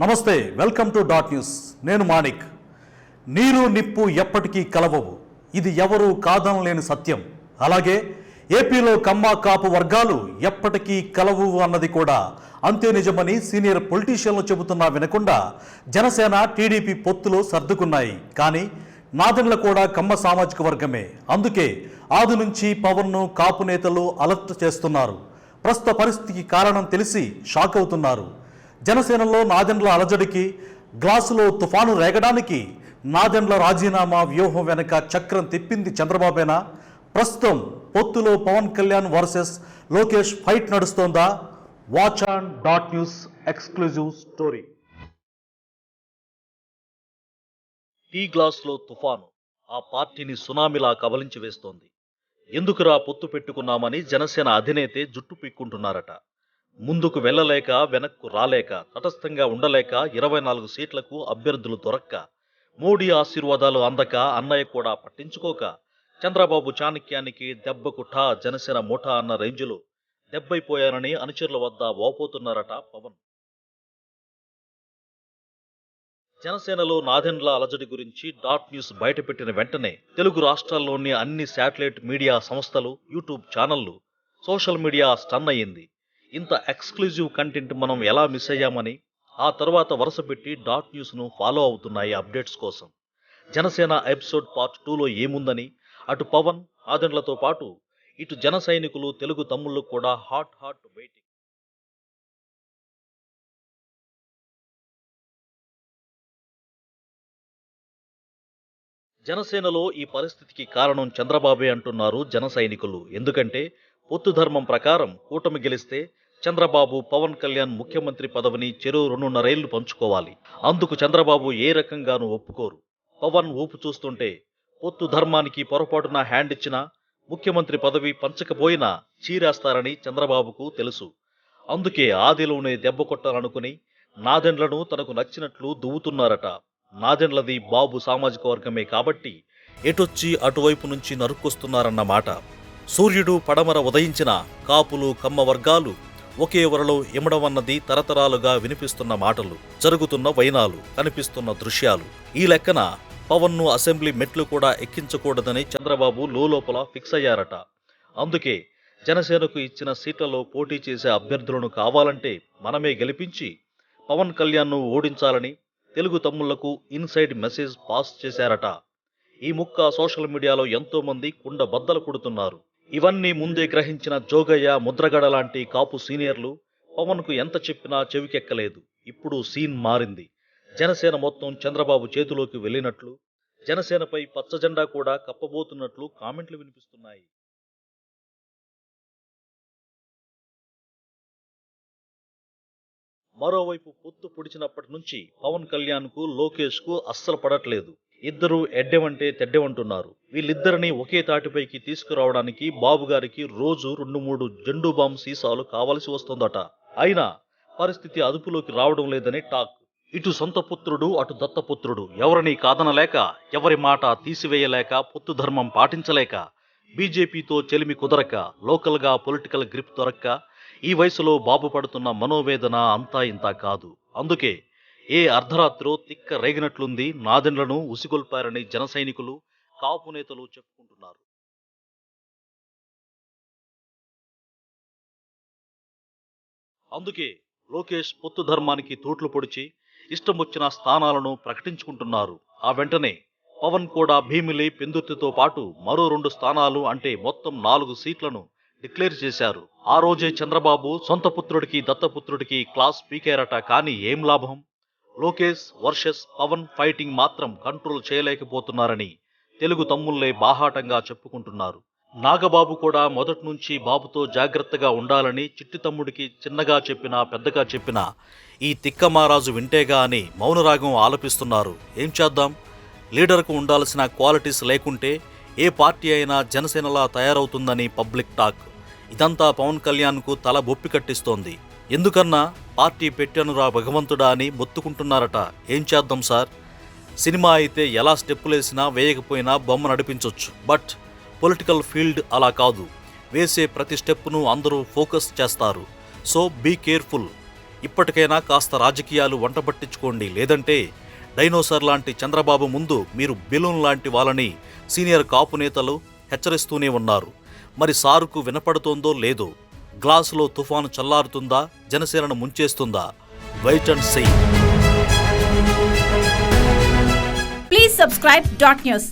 నమస్తే welcome to dot news. నేను మాణిక్. నీరు నిప్పు ఎప్పటికీ కలవవు. ఇది ఎవరూ కాదనలేని సత్యం. అలాగే ఏపీలో కమ్మ కాపు వర్గాలు ఎప్పటికీ కలవు అన్నది కూడా అంతే నిజమని సీనియర్ పొలిటీషియన్లు చెబుతున్నా వినకుండా జనసేన టీడీపీ పొత్తులు సర్దుకున్నాయి. కానీ నాదెండ్ల కూడా కమ్మ సామాజిక వర్గమే. అందుకే ఆది నుంచి పవన్ను కాపు నేతలు అలర్ట్ చేస్తున్నారు. ప్రస్తుత పరిస్థితికి కారణం తెలిసి షాక్ అవుతున్నారు. జనసేనలో నాదెండ్ల అలజడికి గ్లాసులో తుఫాను రేగడానికి నాదెండ్ల రాజీనామా వ్యూహం వెనక చక్రం తిప్పింది చంద్రబాబేనా? ప్రస్తుతం పొత్తులో Pawan Kalyan versus Lokesh fight నడుస్తోందా? Watch on dot news exclusive story. Tea గ్లాసులో తుఫాను ఆ పార్టీని సునామీలా కబలించి వేస్తోంది. ఎందుకురా పొత్తు పెట్టుకున్నామని జనసేన అధినేతే జుట్టు పిక్కుంటున్నారట. ముందుకు వెళ్ళలేక వెనక్కు రాలేక తటస్థంగా ఉండలేక ఇరవై నాలుగు సీట్లకు అభ్యర్థులు దొరక్క మోడీ ఆశీర్వాదాలు అందక అన్నయ్య కూడా పట్టించుకోక చంద్రబాబు చాణక్యానికి దెబ్బకు ఠా జనసేన ముఠా అన్న రేంజులు దెబ్బైపోయారని అనుచరుల వద్ద వాపోతున్నారట పవన్. జనసేనలో నాదెండ్ల అలజడి గురించి డాట్ న్యూస్ బయటపెట్టిన వెంటనే తెలుగు రాష్ట్రాల్లోని అన్ని శాటిలైట్ మీడియా సంస్థలు యూట్యూబ్ ఛానళ్ళు సోషల్ మీడియా స్టన్ అయ్యింది. ఇంత ఎక్స్క్లూజివ్ కంటెంట్ మనం ఎలా మిస్ అయ్యామని ఆ తర్వాత వరుస పెట్టి డాట్ న్యూస్ను ఫాలో అవుతున్నాయి అప్డేట్స్ కోసం. జనసేన ఎపిసోడ్ పార్ట్ టూలో ఏముందని అటు పవన్ ఆదండ్లతో పాటు ఇటు జన సైనికులు తెలుగు తమ్ముళ్ళు కూడా హాట్ హాట్ వెయిటింగ్ జనసేనలో ఈ పరిస్థితికి కారణం చంద్రబాబే అంటున్నారు జన సైనికులు. ఎందుకంటే పొత్తు ధర్మం ప్రకారం కూటమి గెలిస్తే చంద్రబాబు పవన్ కళ్యాణ్ ముఖ్యమంత్రి పదవిని చెరో రెండున్నరేళ్ళు పంచుకోవాలి. అందుకు చంద్రబాబు ఏ రకంగానూ ఒప్పుకోరు. పవన్ ఊపు చూస్తుంటే పొత్తు ధర్మానికి పొరపాటున హ్యాండ్ ఇచ్చినా ముఖ్యమంత్రి పదవి పంచకపోయినా చీరేస్తారని చంద్రబాబుకు తెలుసు. అందుకే ఆదిలోనే దెబ్బ కొట్టాలనుకుని నాదెండ్లను తనకు నచ్చినట్లు దువ్వుతున్నారట. నాదెండ్లది బాబు సామాజిక వర్గమే కాబట్టి ఎటొచ్చి అటువైపు నుంచి నరుక్కొస్తున్నారన్నమాట మాట. సూర్యుడు పడమర ఉదయించిన కాపులు కమ్మ వర్గాలు ఒకే వరలో ఇమడమన్నది తరతరాలుగా వినిపిస్తున్న మాటలు జరుగుతున్న వైనాలు కనిపిస్తున్న దృశ్యాలు. ఈ లెక్కన పవన్ను అసెంబ్లీ మెట్లు కూడా ఎక్కించకూడదని చంద్రబాబు లోపల ఫిక్స్ అయ్యారట. అందుకే జనసేనకు ఇచ్చిన సీట్లలో పోటీ చేసే అభ్యర్థులను కావాలంటే మనమే గెలిపించి పవన్ కళ్యాణ్ను ఓడించాలని తెలుగు తమ్ముళ్ళకు ఇన్సైడ్ మెసేజ్ పాస్ చేశారట. ఈ ముక్క సోషల్ మీడియాలో ఎంతోమంది కుండ బద్దలు కొడుతున్నారు. ఇవన్నీ ముందే గ్రహించిన జోగయ్య ముద్రగడ లాంటి కాపు సీనియర్లు పవన్కు ఎంత చెప్పినా చెవికెక్కలేదు. ఇప్పుడు సీన్ మారింది. జనసేన మొత్తం చంద్రబాబు చేతిలోకి వెళ్ళినట్లు జనసేనపై పచ్చ జెండా కూడా కప్పబోతున్నట్లు కామెంట్లు వినిపిస్తున్నాయి. మరోవైపు పొత్తు పొడిచినప్పటి నుంచి పవన్ కళ్యాణ్కు లోకేష్కు అస్సలు పడట్లేదు. ఇద్దరు ఎడ్డెమంటే తెడ్డెమంటున్నారు వీళ్ళిద్దరిని ఒకే తాటిపైకి తీసుకురావడానికి బాబు గారికి రోజు రెండు మూడు జెండు బాంబ్ సీసాలు కావలసి వస్తుందట. అయినా పరిస్థితి అదుపులోకి రావడం లేదని టాక్. ఇటు సొంత పుత్రుడు అటు దత్తపుత్రుడు. ఎవరిని కాదనలేక ఎవరి మాట తీసివేయలేక పొత్తు ధర్మం పాటించలేక బీజేపీతో చెలిమి కుదరక లోకల్గా పొలిటికల్ గ్రిప్ దొరక్క ఈ వయసులో బాబు పడుతున్న మనోవేదన అంతా ఇంతా కాదు. అందుకే ఏ అర్ధరాత్రో తిక్క రేగినట్లుంది నాదెండ్లను ఉసిగొల్పారని జనసైనికులు కాపు నేతలు చెప్పుకుంటున్నారు. అందుకే లోకేష్ పొత్తు ధర్మానికి తూట్లు పొడిచి ఇష్టం వచ్చిన స్థానాలను ప్రకటించుకుంటున్నారు. ఆ వెంటనే పవన్ కూడా భీమిలి పెందుర్తితో పాటు మరో రెండు స్థానాలు అంటే మొత్తం నాలుగు సీట్లను డిక్లేర్ చేశారు. ఆ రోజే చంద్రబాబు సొంత పుత్రుడికి దత్తపుత్రుడికి క్లాస్ పీకారట కానీ ఏం లాభం? లోకేష్ వర్షెస్ పవన్ ఫైటింగ్ మాత్రం కంట్రోల్ చేయలేకపోతున్నారని తెలుగు తమ్ముళ్ళే బాహాటంగా చెప్పుకుంటున్నారు. నాగబాబు కూడా మొదటి నుంచి బాబుతో జాగ్రత్తగా ఉండాలని చిట్టి తమ్ముడికి చిన్నగా చెప్పినా పెద్దగా చెప్పినా ఈ తిక్కమారాజు వింటేగా అని మౌనరాగం ఆలపిస్తున్నారు. ఏం చేద్దాం? లీడర్కు ఉండాల్సిన క్వాలిటీస్ లేకుంటే ఏ పార్టీ అయినా జనసేనలా తయారవుతుందని పబ్లిక్ టాక్. ఇదంతా పవన్ కళ్యాణ్కు తల బొప్పి కట్టిస్తోంది. ఎందుకన్నా? పార్టీ పెట్టానురా భగవంతుడా అని మొత్తుకుంటున్నారట. ఏం చేద్దాం సార్? సినిమా అయితే ఎలా స్టెప్పులేసినా వేయకపోయినా బొమ్మ నడిపించొచ్చు. బట్ పొలిటికల్ ఫీల్డ్ అలా కాదు. వేసే ప్రతి స్టెప్ను అందరూ ఫోకస్ చేస్తారు. So be careful. ఇప్పటికైనా కాస్త రాజకీయాలు వంట పట్టించుకోండి. లేదంటే డైనోసార్ లాంటి చంద్రబాబు ముందు మీరు బెలూన్ లాంటి వాళ్ళని సీనియర్ కాపు నేతలు హెచ్చరిస్తూనే ఉన్నారు. మరి సారుకు వినపడుతోందో లేదో గ్లాసులో తుఫాను చల్లారుతుందా? జనసేనను ముంచేస్తుందా? Wait and see please subscribe dot news